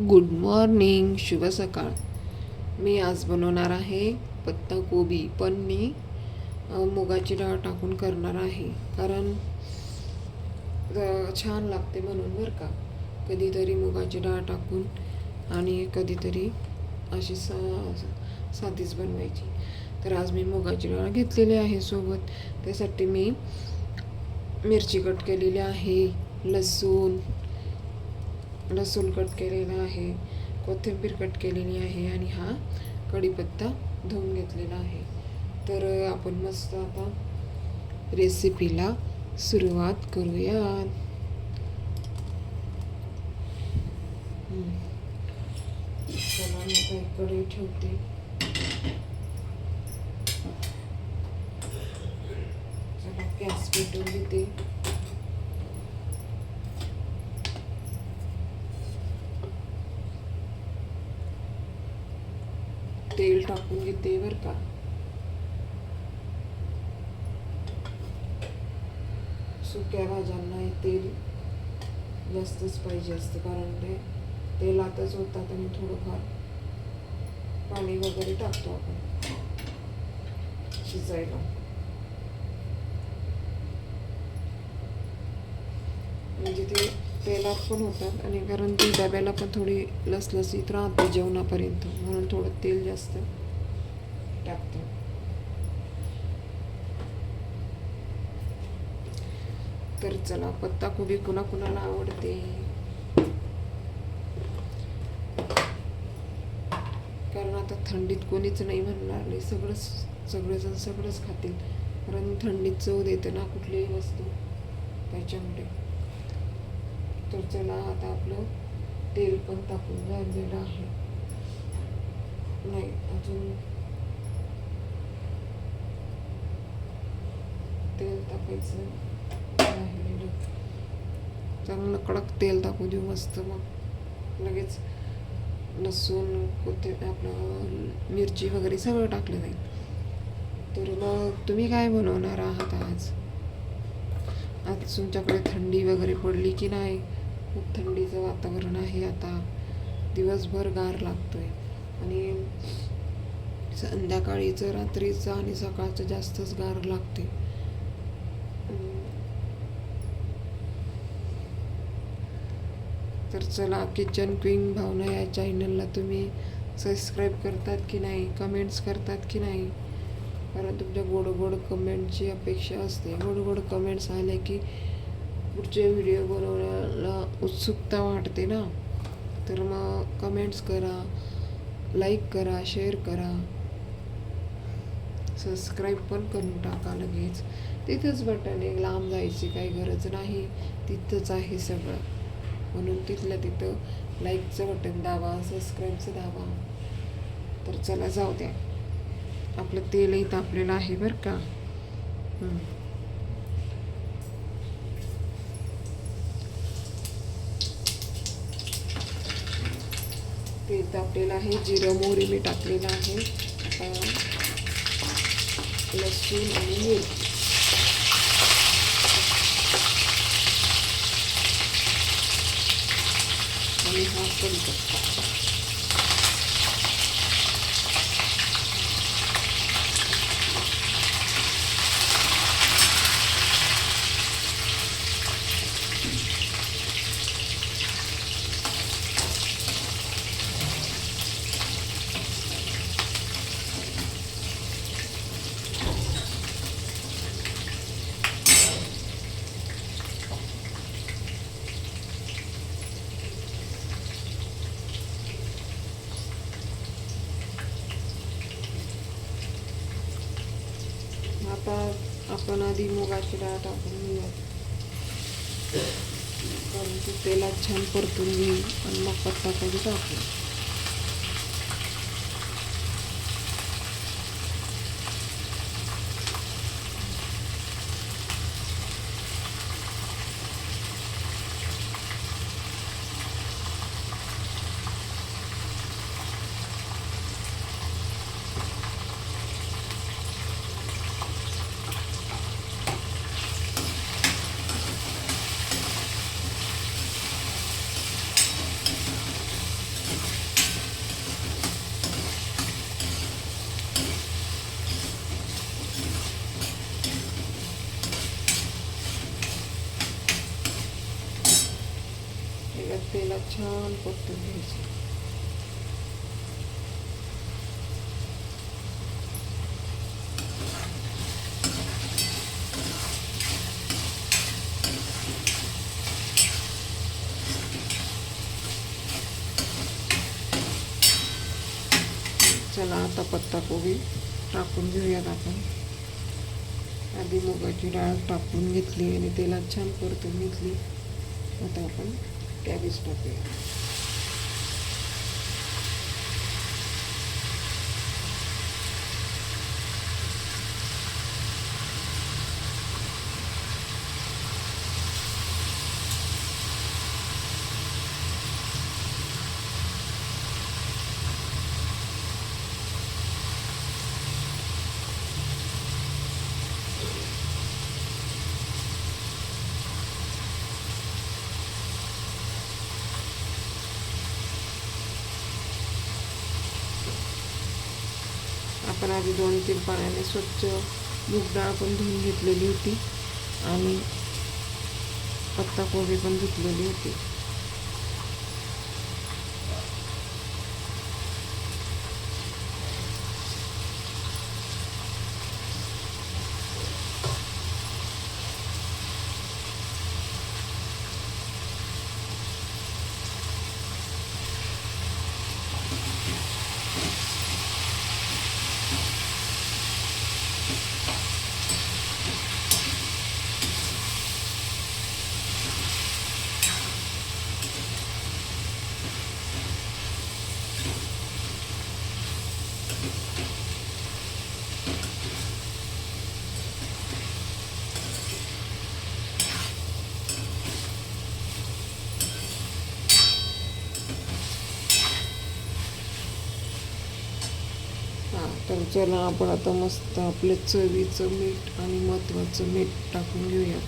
Good morning शुभ सकाळ. मी आज बनवणार आहे पत्ता कोबी पण मी मुगाची डाळ टाकून करणार आहे. कारण छान लागते म्हणून बरं का. कधीतरी मुगाची डाळ टाकून आणि कधीतरी अशी सा साधीच बनवायची. तर आज मी मुगाची डाळ घेतलेली आहे सोबत. त्यासाठी मी मिरची कट केलेली आहे लसूण लसूण कट केलेला आहे कोथिंबीर कट केलेली आहे आणि हा कढीपत्ता धुवून घेतलेला आहे. तर आपण मस्त आता रेसिपीला सुरुवात करूया चला मी कढई ठेवते. चला गॅस पेटवून घेते. तेल टाकून घेते बर का. सुक्या भाज्यांना हे तेल जास्तच पाहिजे असतं कारण ते तेलातच होतात आणि थोडंफार पाणी वगैरे टाकतो आपण शिजायला. म्हणजे ते तेलात पण होतात आणि कारण ती डब्याला पण थोडी लसलसीत राहते जेवणापर्यंत. म्हणून थोडं तेल जास्त टाकतो. तर चला पत्ता कोबी कुणा कुणाला आवडते? कारण आता थंडीत कोणीच नाही म्हणणार नाही सगळंच सगळेजण सगळंच खातील. कारण थंडीत चव देते ना कुठलीही वस्तू त्याच्यामुळे. तर चला आता आपलं तेल पण टाकून झालेलं आहे. नाही अजून तेल टाकायचं राहिलेलं. चांगलं कडक तेल टाकू देऊ मस्त मग. लगेच लसूण कोथे आपलं मिरची वगैरे सगळं टाकलं जाईल तर मग तुम्ही काय बनवणार आहात आज? आज तुमच्याकडे थंडी वगैरे पडली की नाही? खूप थंडीचं वातावरण आहे आता. दिवसभर गार लागतोय. आणि संध्याकाळीचं रात्रीचं आणि सकाळचं जास्तच गार लागते तर चला किचन क्वीन भावना या चॅनलला तुम्ही सबस्क्राईब करतात की नाही कमेंट्स करतात की नाही? कारण तुमच्या गोड गोड कमेंटची अपेक्षा असते. गोड गोड कमेंट्स आले की पुढचे व्हिडिओ बनवण्याला उत्सुकता वाटते ना? तर मग कमेंट्स करा लाईक करा शेअर करा. सबस्क्राईब पण करून टाका लगेच. तिथंच बटन एक लांब जायची काही गरज नाही. तिथंच आहे सगळं. म्हणून तिथलं तिथं लाईकचं बटन दाबा सबस्क्राईबचं दाबा. तर चला जाऊ द्या. आपलं तेलही तापलेलं आहे बरं का? तेल तापलेलं आहे जिरं मोहरी मी टाकलेलं आहे लसूण आणि मिरची. आणि हा कढीपत्ता आता आपण आधी मुगाची डाळ टाकून घेऊया. कारण ती तेलात छान परतून घेईल आणि मग पत्ता कधी टाकू त्याला छान परतून घ्यायचं. चला आता पत्ता कोबी टाकून घेऊयात आपण. आधी मुगाची डाळ टाकून घेतली आणि तेलात छान परतून घेतली. आता आपण that is not there. आपण आधी दोन तीन पाण्याने स्वच्छ मूग डाळ पण धुवून घेतलेली होती. आणि पत्ताकोबी पण धुतलेली होती हां तर चला आपण आता मस्त आपलं चवीचं मीठ आणि महत्त्वाचं मीठ टाकून घेऊया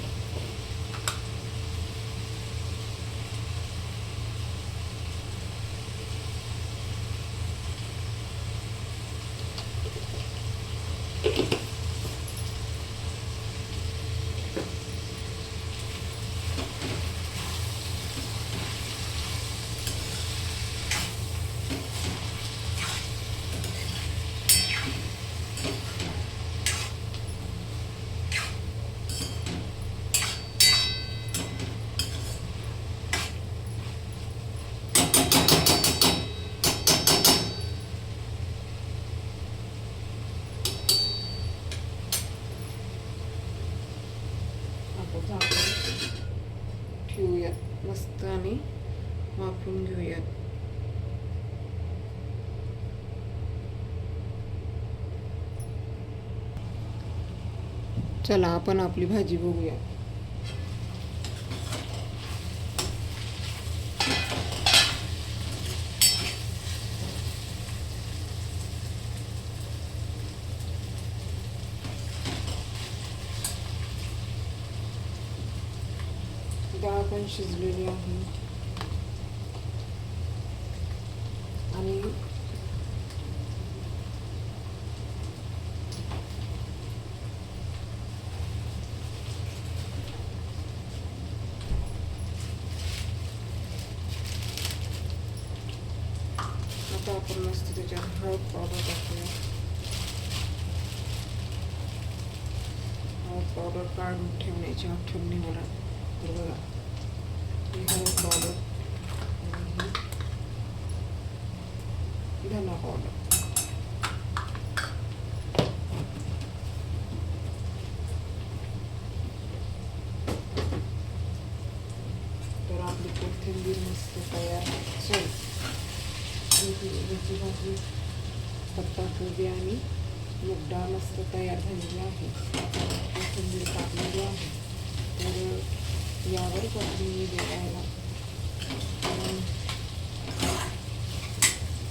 आता झाकून ठेवूयात मस्त आणि वापरून घेऊयात. चला आपण आपली भाजी बघूया. डाळ पण शिजलेली आहे आणि आता आपण मस्त त्याच्यात हळद पावडर टाकूया हळद पावडर काढून ठेवण्याची आठवण नाही तर पावडर आणि ही पावडर तर आपली कोथिंबीर मस्त तयार. सॉरी याची भाजी पत्ता कोबी आणि मूग डाळ मस्त तयार झालेली आहे. कोथिंबीर टाकलेली आहे. तर यावर कोथिंबीर द्यायला कारण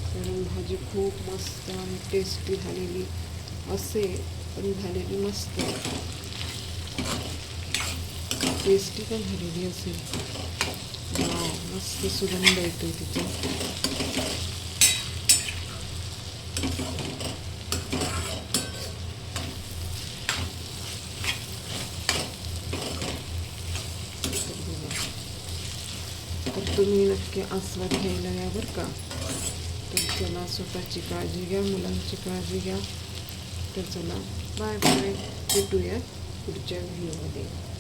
कारण भाजी खूप मस्त आणि टेस्टी झालेली असे पण झालेली मस्त. टेस्टी पण झालेली असेल. मस्त सुगंध येतो तिथे तर तुम्ही नक्की आस्वाद घ्यायला या बरं का. तर चला स्वतःची काळजी घ्या मुलांची काळजी घ्या. तर चला बाय बाय भेटूया पुढच्या व्हिडिओमध्ये